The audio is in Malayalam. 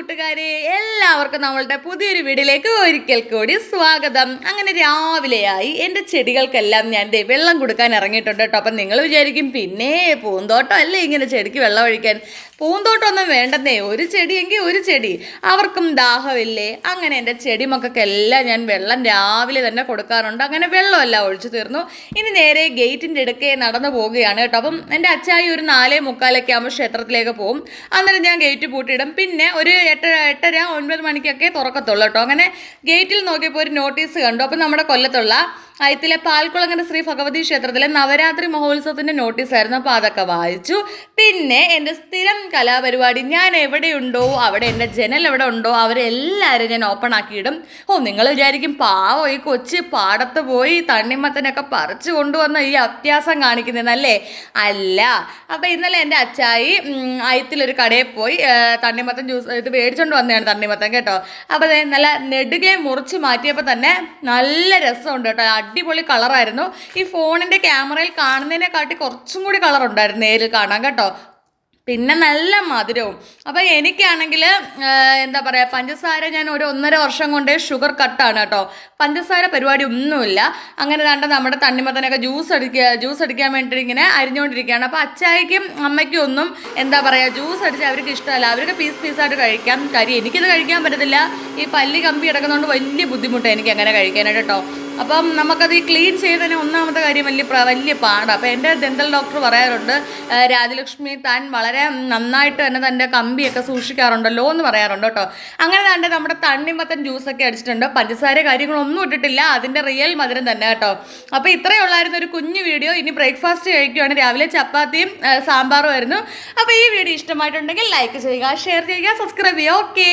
കൂട്ടുകാരെ എല്ലാവർക്കും നമ്മളുടെ പുതിയൊരു വീടിലേക്ക് ഒരിക്കൽ കൂടി സ്വാഗതം. അങ്ങനെ രാവിലെയായി. എന്റെ ചെടികൾക്കെല്ലാം ഞാൻ വെള്ളം കൊടുക്കാൻ ഇറങ്ങിയിട്ടുണ്ട് കേട്ടോ. അപ്പം നിങ്ങൾ വിചാരിക്കും പിന്നെ പൂന്തോട്ടം അല്ലേ ഇങ്ങനെ ചെടിക്ക് വെള്ളം ഒഴിക്കാൻ? പൂന്തോട്ടമൊന്നും വേണ്ടെന്നേ. ഒരു ചെടിയെങ്കിൽ ഒരു ചെടി. അവർക്കും ദാഹമില്ലേ? അങ്ങനെ എന്റെ ചെടിമക്കൾക്കെല്ലാം ഞാൻ വെള്ളം രാവിലെ തന്നെ കൊടുക്കാറുണ്ട്. അങ്ങനെ വെള്ളമെല്ലാം ഒഴിച്ചു തീർന്നു. ഇനി നേരെ ഗേറ്റിന്റെ ഇടയ്ക്ക് നടന്നു പോവുകയാണ് കേട്ടോ. അപ്പം എന്റെ അച്ചായി ഒരു നാലേ മുക്കാലൊക്കെ ആകുമ്പോൾ ക്ഷേത്രത്തിലേക്ക് പോകും അന്നേരം ഞാൻ ഗേറ്റ് പൂട്ടിയിടും. പിന്നെ ഒരു എട്ടര എട്ടര ഒൻപത് മണിക്കൊക്കെ തുറക്കത്തുള്ളൂ കേട്ടോ. അങ്ങനെ ഗേറ്റിൽ നോക്കിയപ്പോൾ ഒരു നോട്ടീസ് കണ്ടു. അപ്പം നമ്മുടെ കൊല്ലത്തുള്ള അയത്തിലെ പാൽക്കുളങ്ങര ശ്രീ ഭഗവതി ക്ഷേത്രത്തിലെ നവരാത്രി മഹോത്സവത്തിന്റെ നോട്ടീസായിരുന്നു അപ്പോൾ അതൊക്കെ വായിച്ചു. പിന്നെ എന്റെ സ്ഥിരം കലാപരിപാടി ഞാൻ എവിടെയുണ്ടോ അവിടെ എന്റെ ജനൽ എവിടെ ഉണ്ടോ അവരെല്ലാവരും ഞാൻ ഓപ്പൺ ആക്കിയിടും. ഓ നിങ്ങൾ വിചാരിക്കും പാവം ഈ കൊച്ചി പാടത്ത് പോയി തണ്ണിമത്തനൊക്കെ പറിച്ചു കൊണ്ടുവന്ന ഈ അത്യാസം കാണിക്കുന്നതല്ലേ? അല്ല. അപ്പോൾ ഇന്നലെ എന്റെ അച്ചായി അയത്തിലൊരു കടയിൽ പോയി തണ്ണിമത്തൻ ജ്യൂസ് ഇത് മേടിച്ചോണ്ട് വന്നതാണ് തണ്ണിമത്തൻ കേട്ടോ. അപ്പോൾ നല്ല നെടുകെ മുറിച്ച് മാറ്റിയപ്പോൾ തന്നെ നല്ല രസമുണ്ട് കേട്ടോ. അടിപൊളി കളറായിരുന്നു. ഈ ഫോണിന്റെ ക്യാമറയിൽ കാണുന്നതിനെക്കാട്ടി കുറച്ചും കൂടി കളർ ഉണ്ടായിരുന്നു നേരിൽ കാണാൻ കേട്ടോ. പിന്നെ നല്ല മധുരവും. അപ്പം എനിക്കാണെങ്കിൽ എന്താ പറയുക പഞ്ചസാര ഞാൻ ഒരു ഒന്നര വർഷം കൊണ്ട് ഷുഗർ കട്ടാണ് കേട്ടോ. പഞ്ചസാര പരിപാടി ഒന്നുമില്ല. അങ്ങനെ കണ്ട നമ്മുടെ തണ്ണിമത്തനൊക്കെ ജ്യൂസ് അടിക്കുക ജ്യൂസ് അടിക്കാൻ വേണ്ടിയിട്ട് ഇങ്ങനെ അരിഞ്ഞുകൊണ്ടിരിക്കുകയാണ് അപ്പോൾ അച്ചായിക്കും അമ്മയ്ക്കും ഒന്നും എന്താ പറയുക ജ്യൂസ് അടിച്ച് അവർക്ക് ഇഷ്ടമല്ല. അവർക്ക് പീസ് പീസായിട്ട് കഴിക്കാം. കാര്യം എനിക്കിത് കഴിക്കാൻ പറ്റത്തില്ല. ഈ പല്ലി കമ്പി കിടക്കുന്നതുകൊണ്ട് വലിയ ബുദ്ധിമുട്ടാണ് എനിക്ക് അങ്ങനെ കഴിക്കാനായിട്ട് കേട്ടോ. അപ്പം നമുക്കത് ക്ലീൻ ചെയ്തതിന് ഒന്നാമത്തെ കാര്യം വലിയ വലിയ പാടാണ് അപ്പോൾ എന്റെ ഡെന്റൽ ഡോക്ടർ പറയാറുണ്ട് രാജലക്ഷ്മി താൻ വളരെ നന്നായിട്ട് തന്നെ തന്റെ കമ്പിയൊക്കെ സൂക്ഷിക്കാറുണ്ടല്ലോ എന്ന് പറയാറുണ്ട് കേട്ടോ. അങ്ങനെ തന്നെ നമ്മുടെ തണ്ണിമത്തൻ ജ്യൂസൊക്കെ അടിച്ചിട്ടുണ്ട്. പഞ്ചസാര കാര്യങ്ങളൊന്നും ഇട്ടിട്ടില്ല അതിന്റെ റിയൽ മധുരം തന്നെ കേട്ടോ. അപ്പോൾ ഇത്രയേ ഉള്ളായിരുന്നു ഒരു കുഞ്ഞു വീഡിയോ. ഇനി ബ്രേക്ക്ഫാസ്റ്റ് കഴിക്കുകയാണ് രാവിലെ ചപ്പാത്തിയും സാമ്പാറും ആയിരുന്നു. അപ്പോൾ ഈ വീഡിയോ ഇഷ്ടമായിട്ടുണ്ടെങ്കിൽ ലൈക്ക് ചെയ്യുക ഷെയർ ചെയ്യുക സബ്സ്ക്രൈബ് ചെയ്യുക. ഓക്കെ